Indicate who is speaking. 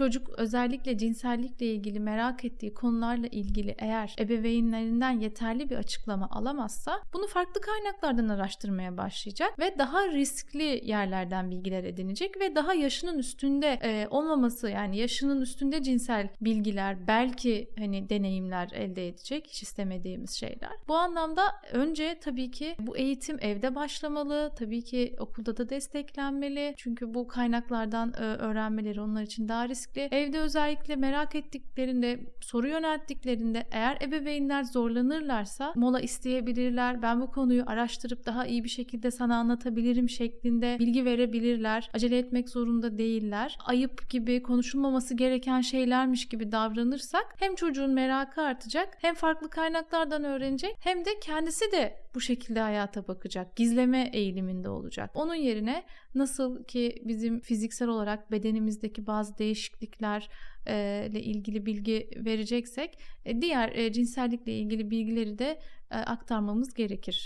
Speaker 1: çocuk özellikle cinsellikle ilgili merak ettiği konularla ilgili eğer ebeveynlerinden yeterli bir açıklama alamazsa bunu farklı kaynaklardan araştırmaya başlayacak ve daha riskli yerlerden bilgiler edinecek ve daha yaşının üstünde e, olmaması yani yaşının üstünde cinsel bilgiler belki hani deneyimler elde edecek hiç istemediğimiz şeyler. Bu anlamda önce tabii ki bu eğitim evde başlamalı. Tabii ki okulda da desteklenmeli. Çünkü bu kaynaklardan e, öğrenmeleri onlar için daha riskli. Evde özellikle merak ettiklerinde, soru yönelttiklerinde eğer ebeveynler zorlanırlarsa mola isteyebilirler. Ben bu konuyu araştırıp daha iyi bir şekilde sana anlatabilirim şeklinde bilgi verebilirler. Acele etmek zorunda değiller. Ayıp gibi konuşulmaması gereken şeylermiş gibi davranırsak hem çocuğun merakı artacak hem farklı kaynaklardan öğrenecek hem de kendisi de bu şekilde hayata bakacak. Gizleme eğiliminde olacak. Onun yerine nasıl ki bizim fiziksel olarak bedenimizdeki bazı değişiklikler e, ilgili bilgi vereceksek e, diğer e, cinsellikle ilgili bilgileri de aktarmamız gerekir.